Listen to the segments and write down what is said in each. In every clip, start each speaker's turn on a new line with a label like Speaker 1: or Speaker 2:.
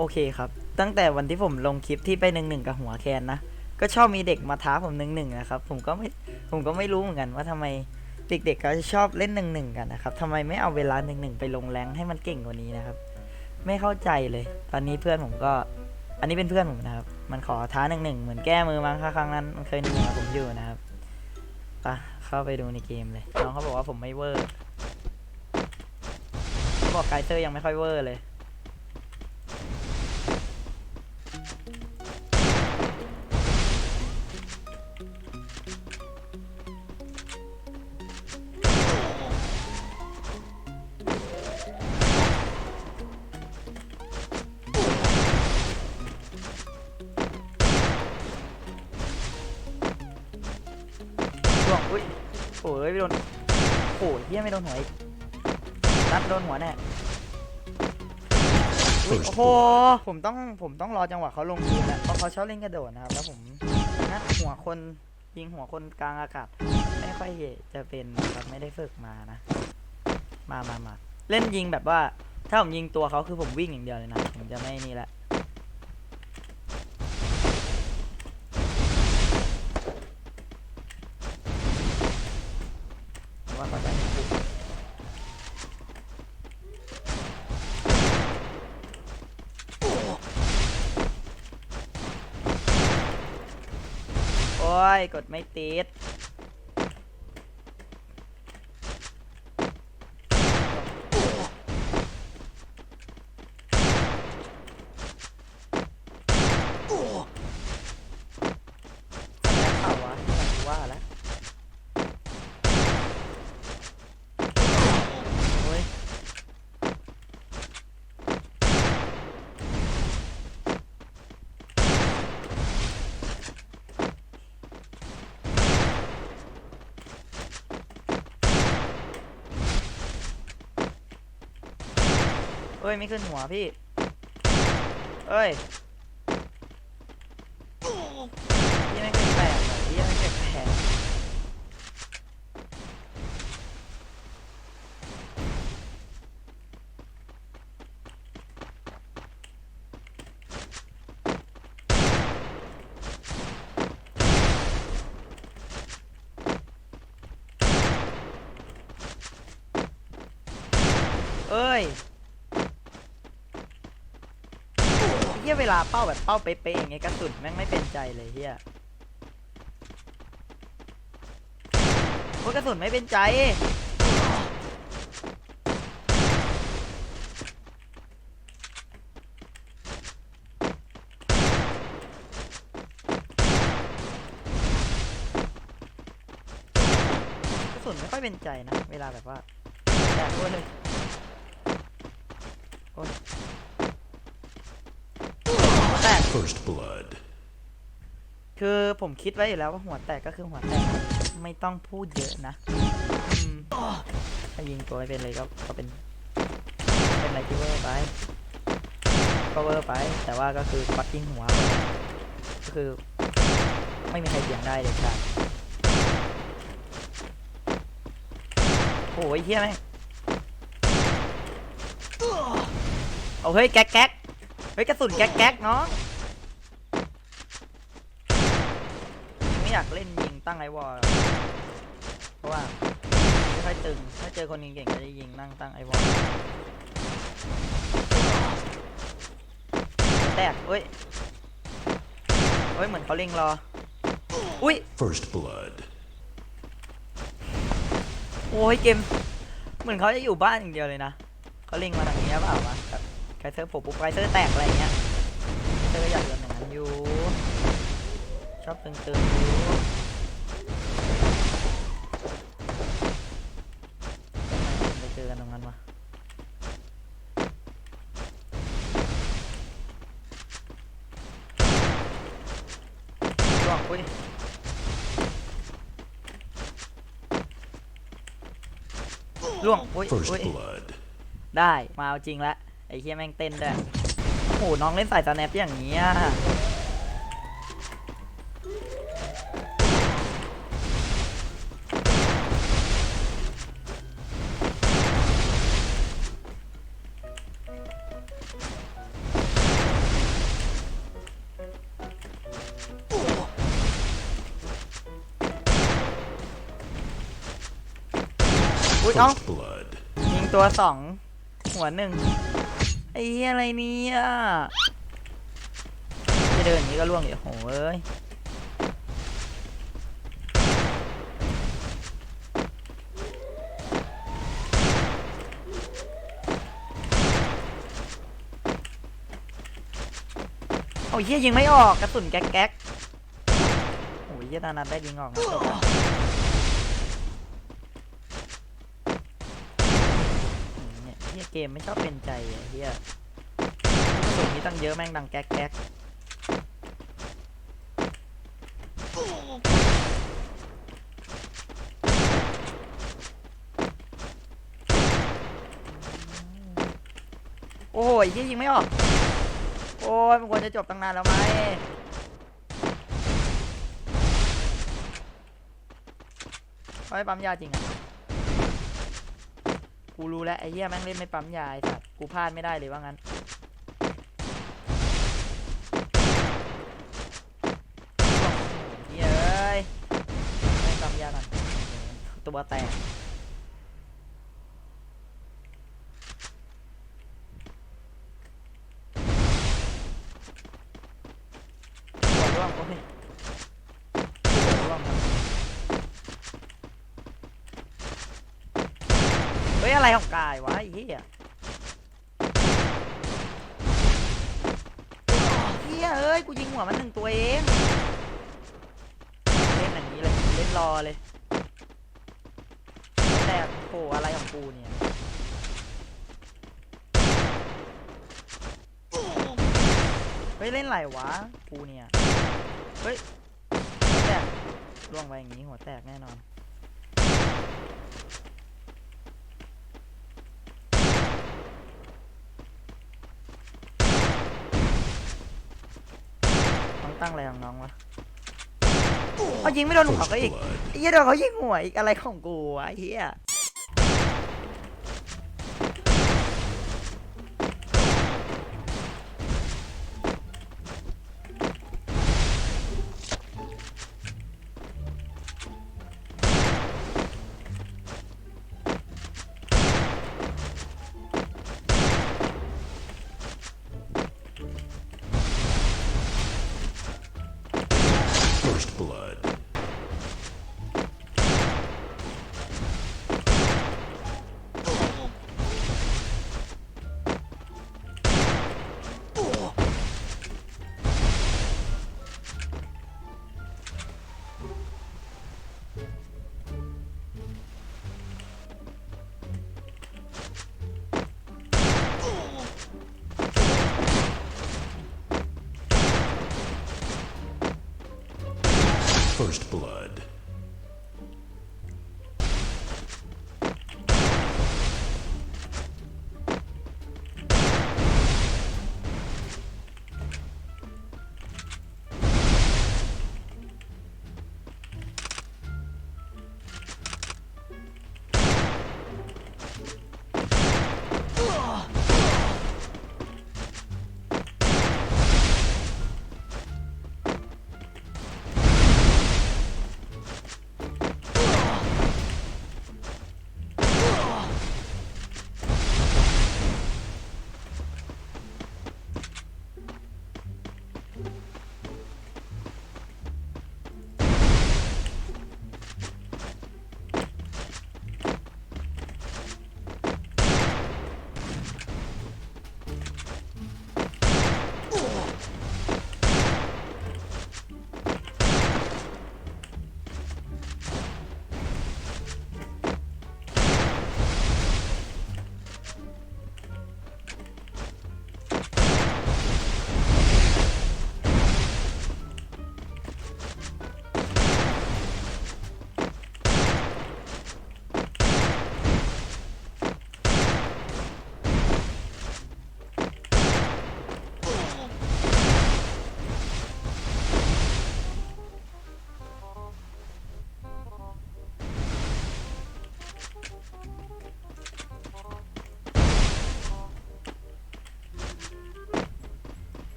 Speaker 1: โอเคครับ ตั้งแต่วันที่ผมลงคลิปที่ไปหนึ่งหนึ่งกับหัวแคนนะ ก็ชอบมีเด็กมาท้าผมหนึ่งหนึ่งนะครับ ผมก็ไม่ผมก็ไม่รู้เหมือนกันว่าทำไมเด็กๆเขาชอบเล่นหนึ่งหนึ่งกันนะครับทำไมไม่เอาเวลาหนึ่งหนึ่งไปลงแรงให้มันเก่งกว่านี้นะครับ ไม่เข้าใจเลย ตอนนี้เพื่อนผมก็ อันนี้เป็นเพื่อนผมนะครับ มันขอท้าหนึ่งหนึ่งเหมือนแก้มือมั้งครั้งนั้นมันเคยหนึ่งกับผมอยู่นะครับไปะเข้าไปดูในเกมเลยน้องเขาบอกว่าผมไม่เวอร์เขาบอกไกเตอร์ยังไม่ค่อยเวอร์เลย ช่วงอุ้ยโอ้ยไม่โดนโอ้ยเฮียไม่โดนหัวอีกนัดโดนหัวแน่อุ๊ยโอ้โห ผมต้องผมต้องรอจังหวะเขาลงพื้นแล้วเพราะเขาชอบเล่นกระโดดนะครับ แล้วผมนัดหัวคนยิงหัวคนกลางอากาศ ไม่ค่อยจะเป็นนะครับไม่ได้ฝึกมานะ มามามาเล่นยิงแบบว่า ถ้าผมยิงตัวเขาคือผมวิ่งอย่างเดียวเลยนะ ผมจะไม่นี่ละ ผมว่าเขาจะไม่ถูกโอ้ ยกดไม่ติด แล้วเปล่าวะว่าแล้วโอ้ยเอ้ยไม่ขึ้นหัวพี่ เอ้ยพี่ไม่เป็นแปลกพี่ไม่เป็นแปลกเอ้ยเฮียเวลาเป้าแบบเป้าเป๊ะๆอย่างเงี้ยกระสุนแม่งไม่เป็นใจเลยเฮียโอ้ยกระสุนไม่เป็นใจกระสุนไม่ค่อยเป็นใจนะ เวลาแบบว่าแตกโอ้ยโอ้ยแตก
Speaker 2: First blood.
Speaker 1: คือผมคิดไว้อยู่แล้วว่าหัวแตกก็คือหัวแตก ไม่ต้องพูดเยอะนะอืมถ้ายิงตัวไม่เป็นเลยก็ก็เป็น เป็นอะไรที่เวอร์ไป ก็เวอร์ไป แต่ว่าก็คือปักยิงหัว ก็คือ ไม่มีใครเสียงได้เลยครับโอ้ยเฮียแม่งเอาเฮ้ยแก๊กแก๊กเฮ้ยกระสุนแก๊กแก๊กเนาะ ไม่ อยากเล่นยิงตั้งไอวอลหรอกเพราะว่าไม่ค่อยตึงถ้าเจอคนเก่งๆก็จะยิงนั่งตั้งไอวอลแตกเอ้ยเอ้ยเหมือนเขาเล็งรออุ้ย
Speaker 2: First blood.
Speaker 1: โอ้ยเกม เหมือนเขาจะอยู่บ้านอย่างเดียวเลยนะเขาเล็งมาทางนี้หรือเปล่าวะแบบไคเซอร์โผล่ปุ๊บไคเซอร์แตกอะไรอย่างเงี้ยไคเซอร์ก็อยากเดินอย่างนั้นอยู่ ชอบตึงๆอยู่ไปเจอกันตรงนั้นวะล่วงอุ้ยล่วงอุ้ย
Speaker 2: First
Speaker 1: อุ้ย
Speaker 2: blood.
Speaker 1: ได้ มาเอาจริงละไอ้เคียแม่งเต้นด้วยโอ้โหน้องเล่นสายสแนปอย่างนี้อะ อุ้ยเอ้า
Speaker 2: First blood.
Speaker 1: ยิงตัวสองหัวหนึ่งไอ้เหี้ยอะไรเนี่ยจะเดินอย่างนี้ก็ล่วงอยู่โหเอ้ยเอาเหี้ยยิงไม่ออกกระสุนแก๊กแก๊กโอ้ยเหี้ยตานัดได้ยิงออกนะจบละอืมเนี่ยเหี้ยเก มไม่ชอบเป็นใจเหี้ยกระสุนนี้ตั้งเยอะแม่งดังแก๊กแก๊กโอ้ยยี่ยิงไม่ออก โอ้ยมันควรจะจบตั้งนานแล้วไหมเขาให้ปั๊มยาจริงอะ กูรู้แล้วไอ้เหี้ยแม่งเล่นไม่ปั๊มยาไอ้สัตว์กูพลาดไม่ได้เลยว่างั้นเหี้ยเอ้ยไม่ปั๊มยาก่อนตัวแตก หัวร่วงโอ้ยหัวร่วงครับเฮ้ย อะไรของกี้ยเหี้ยเอ้ย กูยิงหัวมันหนึ่งตัวเอง เล่นอย่างนี้เลย เล่นรอเลย แต่โหอะไรของกูเนี่ยเฮ้ยเล่นไรวะกูเนี่ย เฮ้ยแตกล่วงไปอย่างนี้หัวแตกแน่นอน ตั้งอะไรของน้องวะเอายิงไม่โดนหัวก็อีกไอ้เหี้ยโดนเขายิงหัวอีกอะไรของกูวะไอ้เหี้ย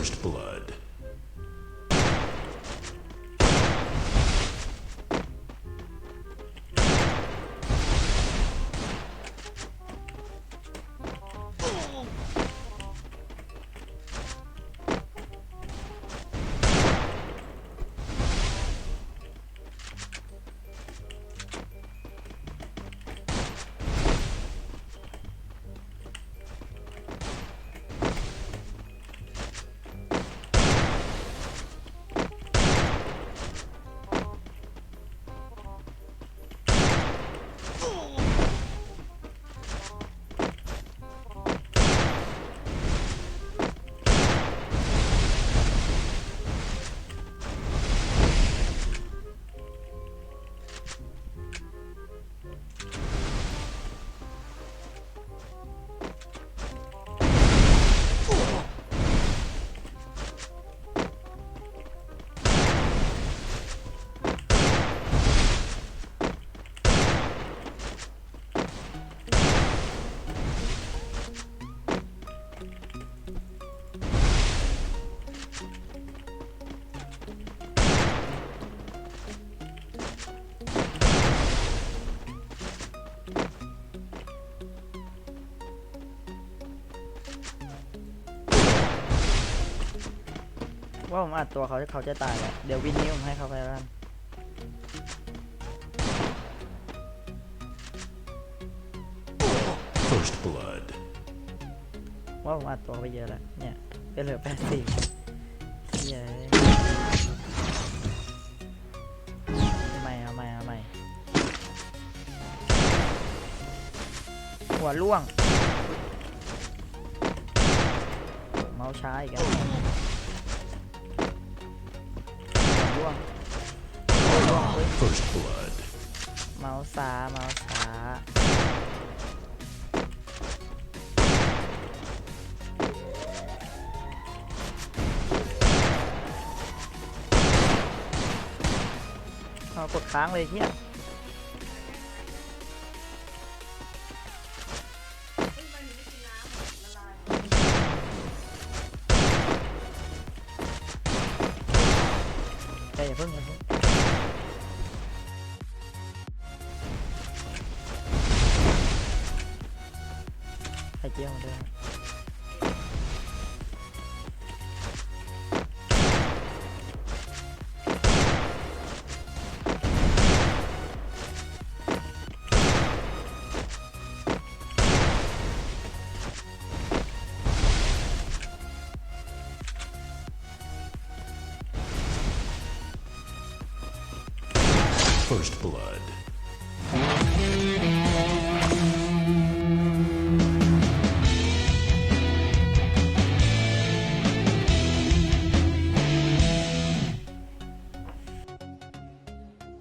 Speaker 2: First blood.
Speaker 1: ว่าผมอัดตัวเขาเขาจะตายแล้วเดี๋ยววินนี้ผมให้เขาไปแล้วกัน
Speaker 2: First blood.
Speaker 1: ว่าผมอัดตัวเขาไปเยอะแล้วเนี่ยเป็นเหลือแปดสิบเย้ยเอาใหม่เอาใหม่เอาใหม่หัวล่วงเมาส์ช้าอีกแล้วหัวล่ว ย
Speaker 2: First blood.
Speaker 1: เมาส์ช้าเมาส์ช้าเอากดค้างเลยเที่ยแต่อย่าเพิ่งอย่าเพิ่ง ไข่เจียวมาด้วย
Speaker 2: First blood.